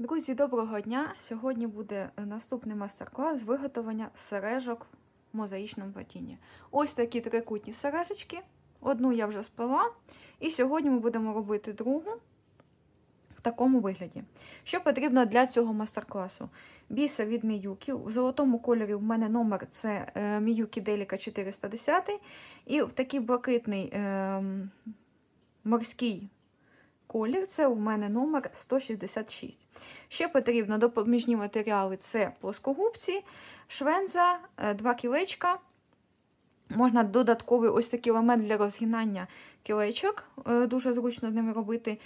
Друзі, доброго дня! Сьогодні буде е, наступний майстер-клас з виготовлення сережок в мозаїчному плетінні. Ось такі трикутні сережечки. Одну я вже сплела, і сьогодні ми будемо робити другу в такому вигляді. Що потрібно для цього майстер-класу? Бісер від Міюкі. В золотому кольорі в мене номер це е, Міюкі Деліка 410. І в такий блакитний е, морський колір це у мене номер 166. Ще потрібно допоміжні матеріали це плоскогубці, швенза, е, два кілечка. Можна додатковий ось такий елемент для розгинання кілечок, е, дуже зручно з ними робити.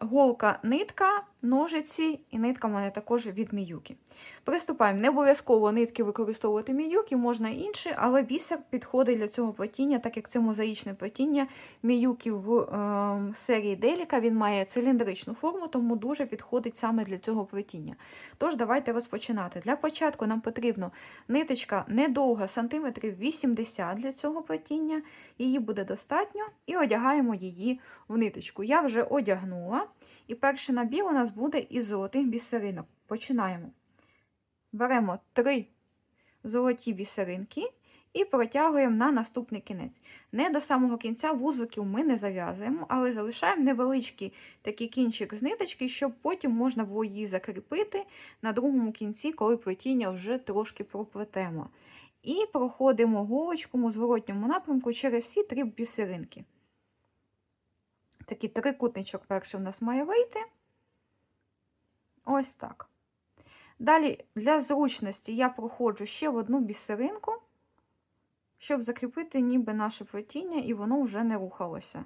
Голка, нитка, ножиці і нитка в мене також від Міюкі. Приступаємо. Не обов'язково нитки використовувати Міюкі, можна інші, але бісер підходить для цього плетіння, так як це мозаїчне плетіння. Міюкі в е, серії Деліка він має циліндричну форму, тому дуже підходить саме для цього плетіння. Тож, давайте розпочинати. Для початку нам потрібно ниточка недовга, сантиметрів 80 для цього плетіння, її буде достатньо, і одягаємо її в ниточку. Я вже одягнула. І перший набір у нас буде із золотих бісеринок. Починаємо. Беремо три золоті бісеринки і протягуємо на наступний кінець. Не до самого кінця вузиків ми не зав'язуємо, але залишаємо невеличкий такий кінчик з ниточки, щоб потім можна було її закріпити на другому кінці, коли плетіння вже трошки проплетемо. І проходимо голочком у зворотньому напрямку через всі три бісеринки. Такий трикутничок перший у нас має вийти. Ось так. Далі, для зручності, я проходжу ще в одну бісеринку, щоб закріпити ніби наше плетіння, і воно вже не рухалося.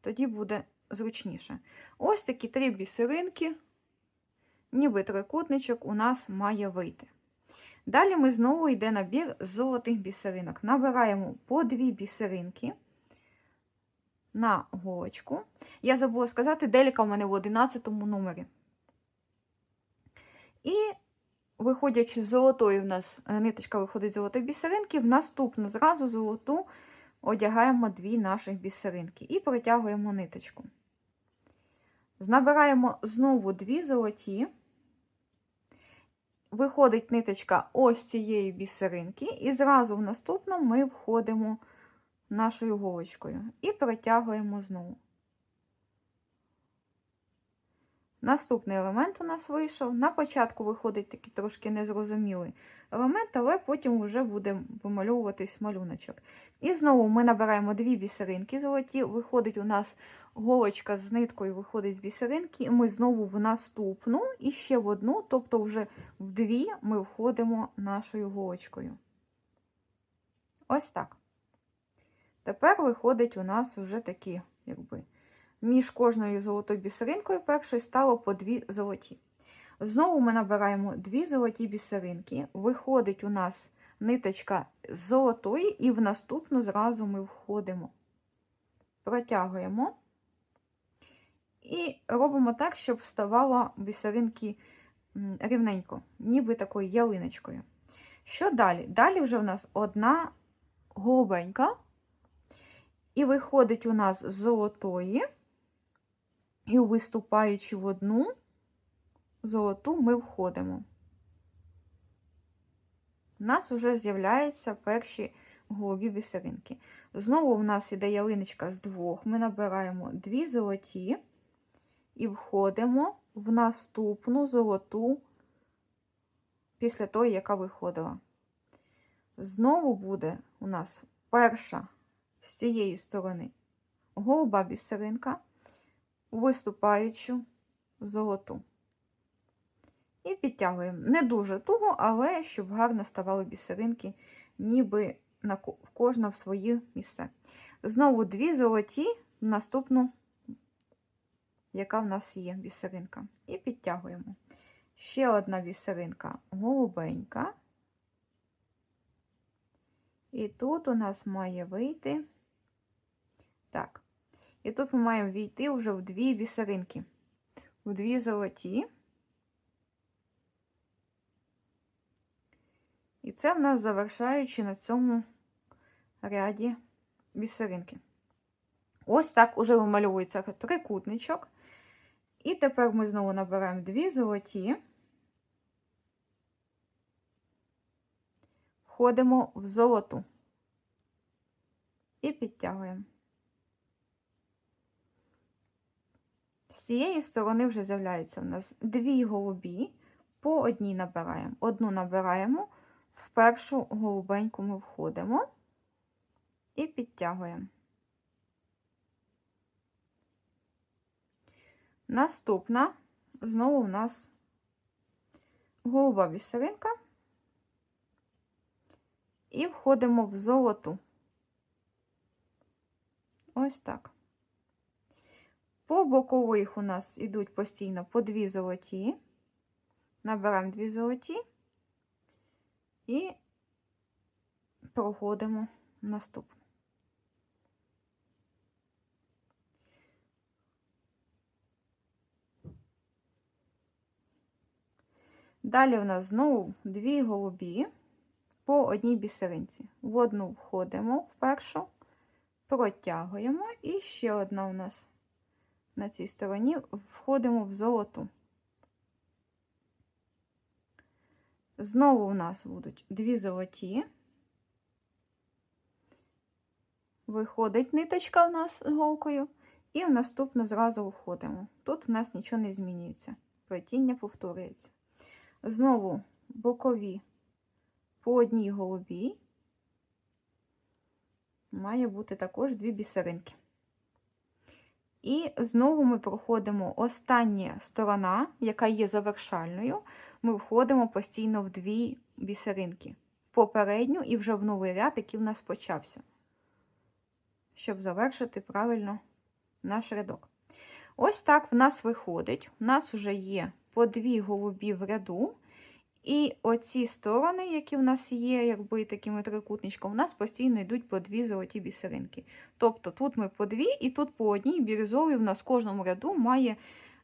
Тоді буде зручніше. Ось такі три бісеринки, ніби трикутничок у нас має вийти. Далі ми знову йде набір золотих бісеринок. Набираємо по дві бісеринки на голочку. Я забула сказати, деліка в мене в 11 номері. І, виходячи з золотої, в нас е, ниточка виходить з золотих бісеринки, в наступну зразу золоту одягаємо дві наших бісеринки і протягуємо ниточку. Набираємо знову дві золоті. Виходить ниточка ось цієї бісеринки, і зразу в наступну ми входимо нашою голочкою і протягуємо знову. Наступний елемент у нас вийшов. На початку виходить такий трошки незрозумілий елемент, але потім вже буде вимальовуватись малюночок. І знову ми набираємо дві бісеринки золоті, виходить у нас голочка з ниткою, виходить з бісеринки, і ми знову в наступну і ще в одну, тобто вже в дві ми входимо нашою голочкою. Ось так. Тепер виходить у нас вже такі, якби, між кожною золотою бісеринкою першою стало по дві золоті. Знову ми набираємо дві золоті бісеринки, виходить у нас ниточка з золотої, і в наступну зразу ми входимо. Протягуємо і робимо так, щоб вставало бісеринки рівненько, ніби такою ялиночкою. Що далі? Далі вже в нас одна голубенька. І виходить у нас з золотої, і виступаючи в одну золоту, ми входимо. У нас вже з'являються перші голубі бісеринки. Знову в нас іде ялиночка з двох. Ми набираємо дві золоті і входимо в наступну золоту після тої, яка виходила. Знову буде у нас перша з цієї сторони голуба бісеринка, виступаючу золоту. І підтягуємо. Не дуже туго, але щоб гарно ставали бісеринки, ніби на кожна в своє місце. Знову дві золоті наступну, яка в нас є бісеринка. І підтягуємо. Ще одна бісеринка голубенька. І тут у нас має вийти. Так. І тут ми маємо війти вже в дві бісеринки, в дві золоті. І це в нас завершаючи на цьому ряді бісеринки. Ось так уже вимальовується трикутничок. І тепер ми знову набираємо дві золоті, входимо в золоту і підтягуємо. Цієї сторони вже з'являється у нас дві голубі, по одній набираємо. Одну набираємо, в першу голубеньку ми входимо і підтягуємо. Наступна знову у нас голуба бісеринка. І входимо в золоту. Ось так. По бокових у нас йдуть постійно по дві золоті. Набираємо дві золоті і проходимо наступну. Далі у нас знову дві голубі по одній бісеринці. В одну входимо в першу, протягуємо, і ще одна у нас на цій стороні входимо в золоту. Знову у нас будуть дві золоті. Виходить ниточка у нас голкою, і в наступну зразу входимо. Тут в нас нічого не змінюється. Плетіння повторюється. Знову бокові по одній голубій. Має бути також дві бісеринки. І знову ми проходимо остання сторона, яка є завершальною. Ми входимо постійно в дві бісеринки. В попередню і вже в новий ряд, який в нас почався. Щоб завершити правильно наш рядок. Ось так в нас виходить. У нас вже є по дві голубі в ряду. І оці сторони, які в нас є, якби такими трикутничками, у нас постійно йдуть по дві золоті бісеринки. Тобто тут ми по дві, і тут по одній бірюзовій в нас в кожному ряду має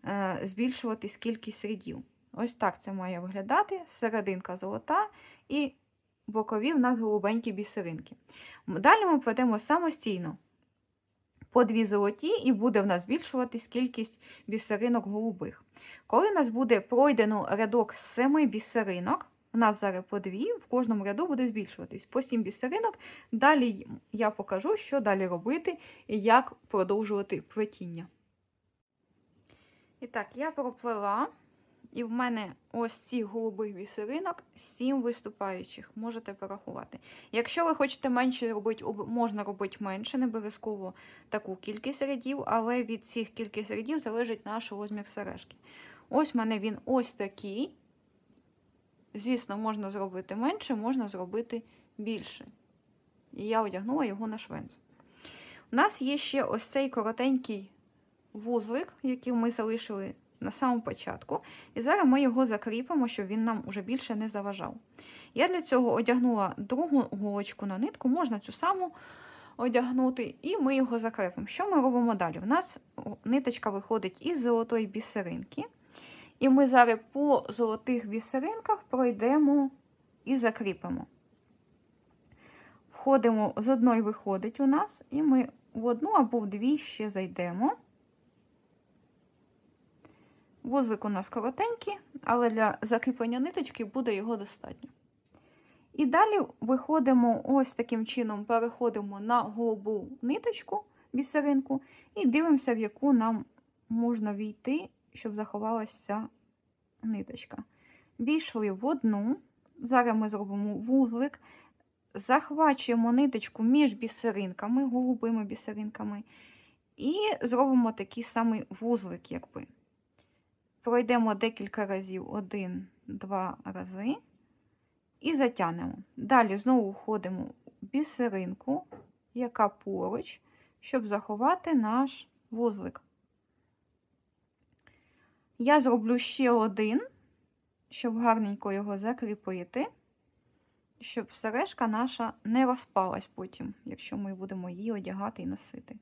е, збільшуватись кількість рядів. Ось так це має виглядати. Серединка золота і бокові в нас голубенькі бісеринки. Далі ми плетемо самостійно по дві золоті, і буде в нас збільшуватись кількість бісеринок голубих. Коли у нас буде пройдено рядок з семи бісеринок, у нас зараз по дві, в кожному ряду буде збільшуватись по сім бісеринок. Далі я покажу, що далі робити і як продовжувати плетіння. І так, я проплела, і в мене ось цих голубих бісеринок 7 виступаючих, можете порахувати. Якщо ви хочете менше робити, можна робити менше, не обов'язково таку кількість рядів, але від цих кількість рядів залежить наш розмір сережки. Ось в мене він ось такий. Звісно, можна зробити менше, можна зробити більше. І я одягнула його на швенц. У нас є ще ось цей коротенький вузлик, який ми залишили на самому початку. І зараз ми його закріпимо, щоб він нам уже більше не заважав. Я для цього одягнула другу голочку на нитку, можна цю саму одягнути, і ми його закрепимо. Що ми робимо далі? У нас ниточка виходить із золотої бісеринки. І ми зараз по золотих бісеринках пройдемо і закріпимо. Входимо, з одної виходить у нас, і ми в одну або в дві ще зайдемо. Вузик у нас коротенький, але для закріплення ниточки буде його достатньо. І далі виходимо ось таким чином, переходимо на голубу ниточку, бісеринку, і дивимося, в яку нам можна війти, щоб заховалася ця ниточка. Війшли в одну, зараз ми зробимо вузлик, захвачуємо ниточку між бісеринками, голубими бісеринками, і зробимо такий самий вузлик, якби. Пройдемо декілька разів, один, два рази, і затягнемо. Далі знову входимо в бісеринку, яка поруч, щоб заховати наш вузлик. Я зроблю ще один, щоб гарненько його закріпити, щоб сережка наша не розпалась потім, якщо ми будемо її одягати і носити,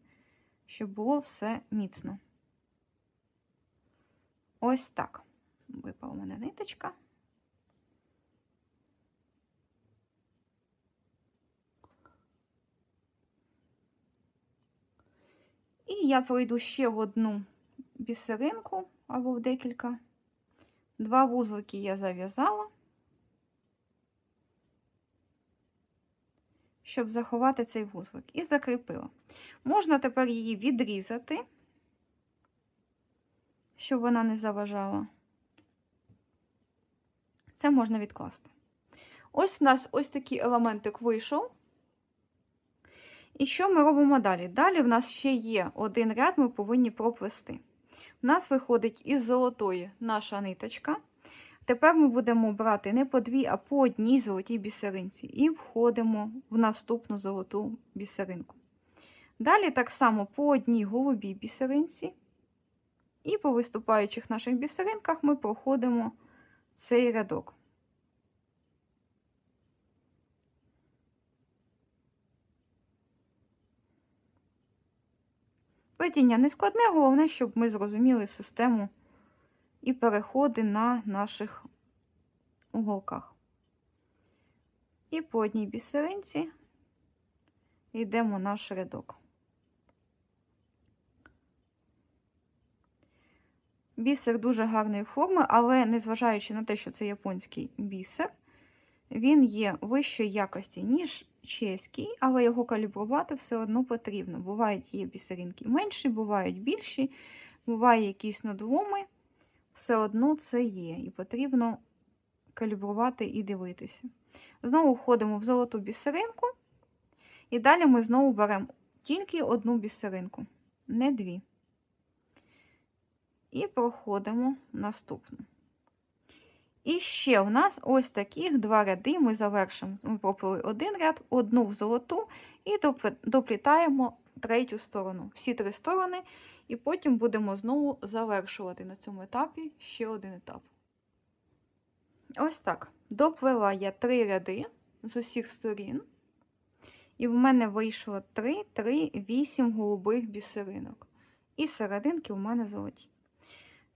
щоб було все міцно. Ось так. Випала у мене ниточка. І я пройду ще в одну бісеринку, або в декілька. Два вузлики я зав'язала, щоб заховати цей вузлик, і закріпила. Можна тепер її відрізати, щоб вона не заважала. Це можна відкласти. Ось у нас ось такий елементик вийшов. І що ми робимо далі? Далі в нас ще є один ряд, ми повинні проплести. У нас виходить із золотої наша ниточка. Тепер ми будемо брати не по дві, а по одній золотій бісеринці. І входимо в наступну золоту бісеринку. Далі так само по одній голубій бісеринці. І по виступаючих наших бісеринках ми проходимо цей рядок. Плетіння не складне, головне, щоб ми зрозуміли систему і переходи на наших уголках. І по одній бісеринці йдемо наш рядок. Бісер дуже гарної форми, але незважаючи на те, що це японський бісер, він є вищої якості, ніж чеський, але його калібрувати все одно потрібно. Бувають є бісеринки менші, бувають більші, бувають якісь надломи, все одно це є. І потрібно калібрувати і дивитися. Знову входимо в золоту бісеринку, і далі ми знову беремо тільки одну бісеринку, не дві. І проходимо наступну. І ще в нас ось таких два ряди ми завершимо. Ми проплили один ряд, одну в золоту і доплітаємо третю сторону. Всі три сторони, і потім будемо знову завершувати на цьому етапі ще один етап. Ось так. Доплила я три ряди з усіх сторін. І в мене вийшло 3, 3, 8 голубих бісеринок. І серединки у мене золоті.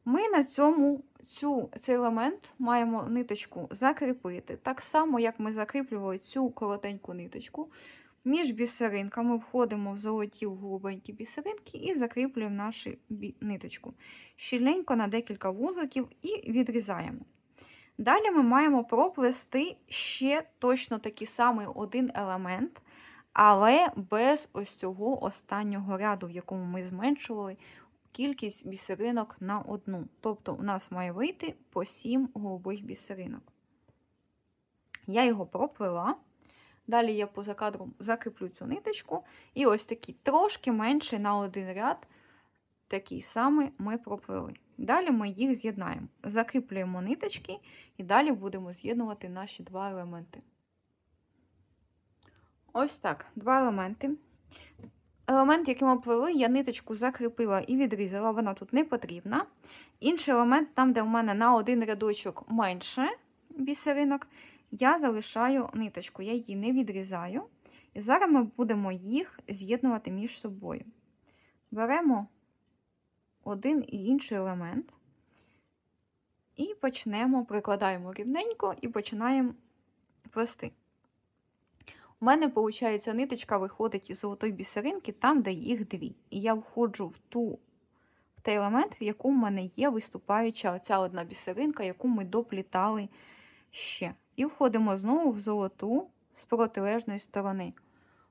Ми на цьому цю, цей елемент маємо ниточку закріпити. Так само, як ми закріплювали цю коротеньку ниточку. Між бісеринками входимо в золоті в голубенькі бісеринки і закріплюємо нашу ниточку. Щільненько на декілька вузликів і відрізаємо. Далі ми маємо проплести ще точно такий самий один елемент, але без ось цього останнього ряду, в якому ми зменшували кількість бісеринок на одну. Тобто, у нас має вийти по 7 голубих бісеринок. Я його проплила. Далі я поза кадром закріплю цю ниточку. І ось такий трошки менший на один ряд, такий самий ми проплили. Далі ми їх з'єднаємо. Закріплюємо ниточки, і далі будемо з'єднувати наші два елементи. Ось так, два елементи. Елемент, який ми плели, я ниточку закріпила і відрізала, вона тут не потрібна. Інший елемент, там, де в мене на один рядочок менше бісеринок, я залишаю ниточку, я її не відрізаю. І зараз ми будемо їх з'єднувати між собою. Беремо один і інший елемент, і почнемо, прикладаємо рівненько і починаємо плести. У мене, виходить, ниточка виходить із золотої бісеринки, там, де їх дві. І я входжу в ту, в той елемент, в якому в мене є виступаюча оця одна бісеринка, яку ми доплітали ще. І входимо знову в золоту з протилежної сторони.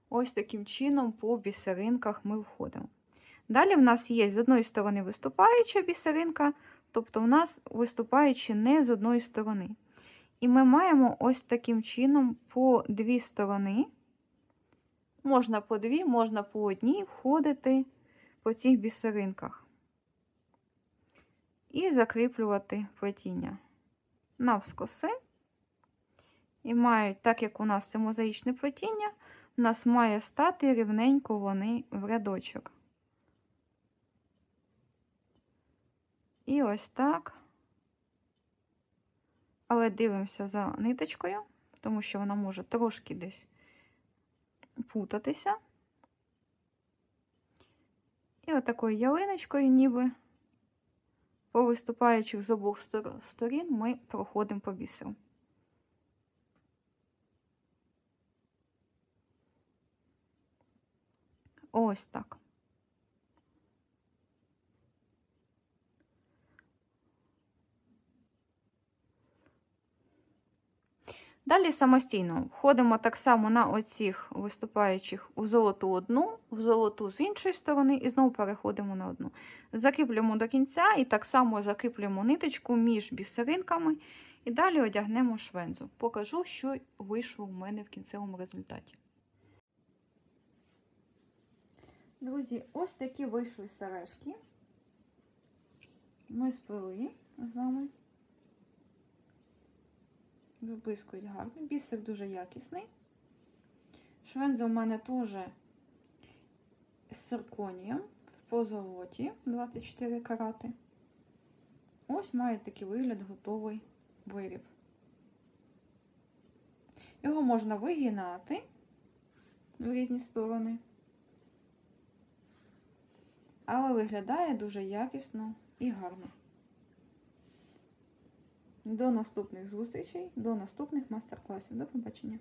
Ось таким чином, по бісеринках ми входимо. Далі в нас є з одної сторони виступаюча бісеринка, тобто в нас виступаючи не з одної сторони. І ми маємо ось таким чином по дві сторони, можна по дві, можна по одній входити по цих бісеринках і закріплювати плетіння навскоси. І мають, так як у нас це мозаїчне плетіння, у нас має стати рівненько вони в рядочок. І ось так але дивимося за ниточкою, тому що вона може трошки десь путатися. І отакою ялиночкою, ніби по виступаючих з обох сторін, ми проходимо по бісеру. Ось так. Далі самостійно входимо так само на оцих виступаючих у золоту одну, в золоту з іншої сторони, і знову переходимо на одну. Закріплюємо до кінця і так само закріплюємо ниточку між бісеринками, і далі одягнемо швензу. Покажу, що вийшло у мене в кінцевому результаті. Друзі, ось такі вийшли сережки. Ми сплели з вами. Виблискують гарно. Бісер дуже якісний. Швенза у мене теж з цирконієм в позолоті 24 карати. Ось має такий вигляд готовий виріб. Його можна вигинати в різні сторони. Але виглядає дуже якісно і гарно. До наступних зустрічей, до наступних майстер-класів. До побачення!